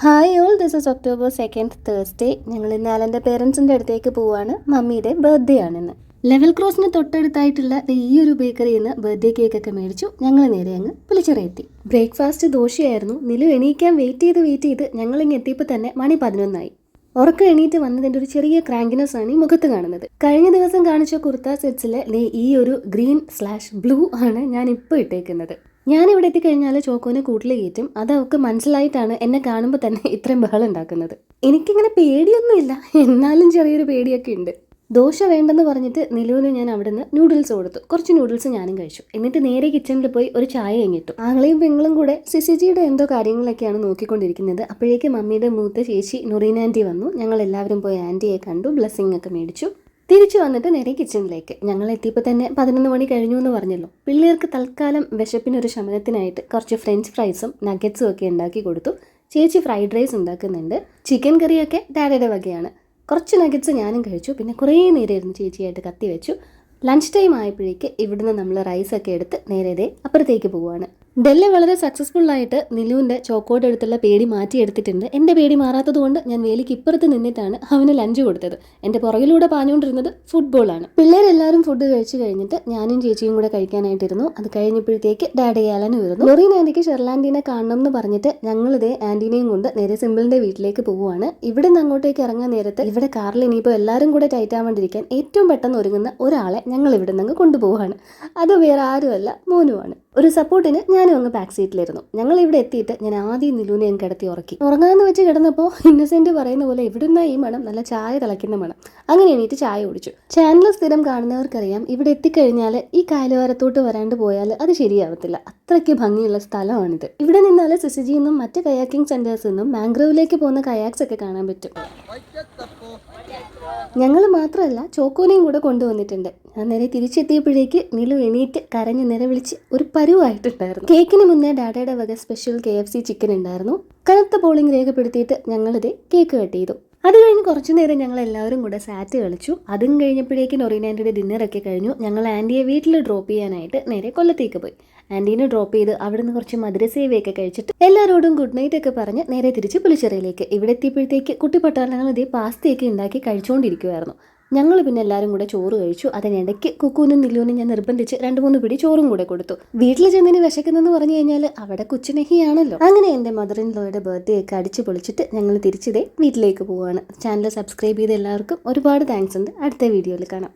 Hi all this is October second Thursday ഞങ്ങൾ ഇന്ന് ആലന്റെ പേരൻസിന്റെ അടുത്തേക്ക് പോവാണ്. മമ്മിയുടെ ബർത്ത്ഡേ ആണെന്ന്. ലെവൽ ക്രോസിന് തൊട്ടടുത്തായിട്ടുള്ള ഈ ഒരു ബേക്കറിയിൽ നിന്ന് ബർത്ത്ഡേ കേക്കൊക്കെ മേടിച്ചു. ഞങ്ങൾ നേരെ അങ്ങ് പുളിച്ചിറയെത്തി. ബ്രേക്ക്ഫാസ്റ്റ് ദോശയായിരുന്നു. നിലു എണീക്കാൻ വെയിറ്റ് ചെയ്ത് വെയിറ്റ് ചെയ്ത് ഞങ്ങൾ ഇങ്ങനെ എത്തിയപ്പോൾ തന്നെ മണി പതിനൊന്നായി. ഉറക്കം എണീറ്റ് വന്നതിന്റെ ഒരു ചെറിയ ക്രാങ്കിനെസ് ആണ് ഈ മുഖത്ത് കാണുന്നത്. കഴിഞ്ഞ ദിവസം കാണിച്ച കുർത്ത സെറ്റ്സിലെ ഈ ഒരു ഗ്രീൻ സ്ലാഷ് ബ്ലൂ ആണ് ഞാൻ ഇപ്പോൾ ഇട്ടേക്കുന്നത്. ഞാൻ ഇവിടെ എത്തിക്കഴിഞ്ഞാൽ ചോക്കോനെ കൂട്ടിൽ കയറ്റും. അത് അവൾക്ക് മനസ്സിലായിട്ടാണ് എന്നെ കാണുമ്പോൾ തന്നെ ഇത്രയും ബഹളം ഉണ്ടാക്കുന്നത്. എനിക്കിങ്ങനെ പേടിയൊന്നുമില്ല. എന്നാലും ചെറിയൊരു പേടിയൊക്കെ ഉണ്ട്. ദോശ വേണ്ടെന്ന് പറഞ്ഞിട്ട് നിലവിന് ഞാൻ അവിടുന്ന് നൂഡിൽസ് കൊടുത്തു. കുറച്ച് നൂഡിൽസ് ഞാനും കഴിച്ചു. എന്നിട്ട് നേരെ കിച്ചണിൽ പോയി ഒരു ചായ കഴിഞ്ഞിട്ടു ആങ്ങളെയും പെങ്ങളും കൂടെ സിസിജിയുടെ എന്തോ കാര്യങ്ങളൊക്കെയാണ് നോക്കിക്കൊണ്ടിരിക്കുന്നത്. അപ്പോഴേക്കും മമ്മിയുടെ മൂത്ത ചേച്ചി നുറീൻ ആന്റി വന്നു. ഞങ്ങൾ എല്ലാവരും പോയി ആന്റിയെ കണ്ടു. ബ്ലെസ്സിങ് ഒക്കെ മേടിച്ചു. തിരിച്ചു വന്നിട്ട് നേരെ കിച്ചണിലേക്ക് ഞങ്ങൾ എത്തിയപ്പോൾ തന്നെ പതിനൊന്ന് മണി കഴിഞ്ഞു എന്ന് പറഞ്ഞല്ലോ. പിള്ളേർക്ക് തൽക്കാലം വിശപ്പിനൊരു ശമനത്തിനായിട്ട് കുറച്ച് ഫ്രഞ്ച് ഫ്രൈസും നഗറ്റ്സും ഒക്കെ ഉണ്ടാക്കി കൊടുത്തു. ചേച്ചി ഫ്രൈഡ് റൈസ് ഉണ്ടാക്കുന്നുണ്ട്. ചിക്കൻ കറിയൊക്കെ ഡാഡിയുടെ വകയാണ്. കുറച്ച് നഗറ്റ്സ് ഞാനും കഴിച്ചു. പിന്നെ കുറേ നേരമായിരുന്നു ചേച്ചിയായിട്ട് കത്തി വെച്ചു ലഞ്ച് ടൈം ആയപ്പോഴേക്ക് ഇവിടുന്ന് നമ്മൾ റൈസൊക്കെ എടുത്ത് നേരെ അപ്പുറത്തേക്ക് പോവുകയാണ് ഡെല്ല് വളരെ സക്സസ്ഫുൾ ആയിട്ട് നിലുവിന്റെ ചോക്കോട്ട് എടുത്തുള്ള പേടി മാറ്റിയെടുത്തിട്ടുണ്ട്. എന്റെ പേടി മാറാത്തത് കൊണ്ട് ഞാൻ വേലിക്ക് ഇപ്പുറത്ത് നിന്നിട്ടാണ് അവന് ലഞ്ച് കൊടുത്തത്. എന്റെ പുറകിലൂടെ പാഞ്ഞുകൊണ്ടിരുന്നത് ഫുട്ബോളാണ് പിള്ളേരെല്ലാവരും ഫുഡ് കഴിച്ചു കഴിഞ്ഞിട്ട് ഞാനും ചേച്ചിയും കൂടെ കഴിക്കാനായിട്ടിരുന്നു. അത് കഴിഞ്ഞപ്പോഴത്തേക്ക് ഡാഡി ആലനും വരുന്നു ലൊറീൻ ആന്റിക്ക് ഷെർലാൻഡിനെ കാണണം എന്ന് പറഞ്ഞിട്ട് ഞങ്ങളിതേ ആന്റീനെയും കൊണ്ട് നേരെ സിമ്പിളിന്റെ വീട്ടിലേക്ക് പോവുകയാണ്. ഇവിടെ നിന്ന് അങ്ങോട്ടേക്ക് ഇറങ്ങാൻ നേരത്ത് ഇവിടെ കാറിൽ ഇനിയിപ്പോൾ എല്ലാവരും കൂടെ ടൈറ്റ് ആവാണ്ടിരിക്കാൻ ഏറ്റവും പെട്ടെന്ന് ഒരുങ്ങുന്ന ഒരാളെ ഞങ്ങൾ ഇവിടെ നിന്ന് കൊണ്ടുപോവുകയാണ്. അത് വേറെ ആരുമല്ല മോനുമാണ്. ഒരു സപ്പോർട്ടിന് ഞാനും അങ്ങ് ബാക്ക് സീറ്റിലിരുന്നു ഞങ്ങൾ ഇവിടെ എത്തിയിട്ട് ഞാൻ ആദ്യം നിലൂനെ ഞാൻ കിടത്തി ഉറക്കി. ഉറങ്ങാന്ന് വെച്ച് കിടന്നപ്പോൾ ഇന്നസെന്റ് പറയുന്ന പോലെ എവിടുന്ന ഈ മണം? നല്ല ചായ തിളയ്ക്കുന്ന മണം. അങ്ങനെ എണീറ്റ് ചായ കുടിച്ചു. ചാനൽ സ്ഥിരം കാണുന്നവർക്കറിയാം ഇവിടെ എത്തിക്കഴിഞ്ഞാൽ ഈ കായലോരത്തോട്ട് വരാണ്ട് പോയാൽ അത് ശരിയാവത്തില്ല. അത്രയ്ക്ക് ഭംഗിയുള്ള സ്ഥലമാണിത്. ഇവിടെ നിന്നാൽ സിസിജിയിൽ നിന്നും മറ്റ് കയാക്കിംഗ് സെന്റേഴ്സിൽ നിന്നും മാംഗ്രോവിലേക്ക് പോകുന്ന കയാക്സ് ഒക്കെ കാണാൻ പറ്റും. ഞങ്ങൾ മാത്രമല്ല ചോക്കോനെയും കൂടെ കൊണ്ടുവന്നിട്ടുണ്ട്. ഞാൻ നേരെ തിരിച്ചെത്തിയപ്പോഴേക്ക് നിലു എണീറ്റ് കരഞ്ഞ് നിലവിളിച്ച് ഒരു പരുവായിട്ടുണ്ടായിരുന്നു. കേക്കിന് മുന്നേ ഡാഡയുടെ വക special K F C chicken ഉണ്ടായിരുന്നു. കനത്ത പോളിംഗ് രേഖപ്പെടുത്തിയിട്ട് ഞങ്ങളിത് കേക്ക് കട്ട് ചെയ്തു. അത് കഴിഞ്ഞ് കുറച്ചു നേരം ഞങ്ങൾ എല്ലാവരും കൂടെ സാറ്റ് കളിച്ചു. അതും കഴിഞ്ഞപ്പോഴേക്കും നൊറീനാന്റിയുടെ ഡിന്നറൊക്കെ കഴിഞ്ഞു. ഞങ്ങൾ ആന്റിയെ വീട്ടിൽ ഡ്രോപ്പ് ചെയ്യാനായിട്ട് നേരെ കൊല്ലത്തേക്ക് പോയി. ആന്റീനെ ഡ്രോപ്പ് ചെയ്ത് അവിടുന്ന് കുറച്ച് മധുരസേവയൊക്കെ കഴിച്ചിട്ട് എല്ലാവരോടും ഗുഡ് നൈറ്റ് ഒക്കെ പറഞ്ഞ് നേരെ തിരിച്ച് പുലിച്ചെറിയിലേക്ക് ഇവിടെ എത്തിയപ്പോഴത്തേക്ക് കുട്ടിപ്പട്ടാളങ്ങൾ ഇതേ പാസ്തയൊക്കെ ഉണ്ടാക്കി കഴിച്ചുകൊണ്ടിരിക്കുമായിരുന്നു ഞങ്ങൾ പിന്നെ എല്ലാവരും കൂടെ ചോറ് കഴിച്ചു. അതിനിടയ്ക്ക് കുക്കൂനും നിലൂനും ഞാൻ നിർബന്ധിച്ച് രണ്ട് മൂന്ന് പിടി ചോറും കൂടെ കൊടുത്തു. വീട്ടിൽ ചെന്നിന് വിശക്കുന്നെന്ന് പറഞ്ഞു കഴിഞ്ഞാൽ അവിടെ കൊച്ചുനെഹിയാണല്ലോ. അങ്ങനെ എന്റെ മദർ ഇൻ ലോയുടെ ബർത്ത്ഡേ ഒക്കെ അടിച്ചു പൊളിച്ചിട്ട് ഞങ്ങൾ തിരിച്ചിതേ വീട്ടിലേക്ക് പോവുകയാണ് ചാനൽ സബ്സ്ക്രൈബ് ചെയ്ത എല്ലാവർക്കും ഒരുപാട് താങ്ക്സ് ഉണ്ട്. അടുത്ത വീഡിയോയിൽ കാണാം.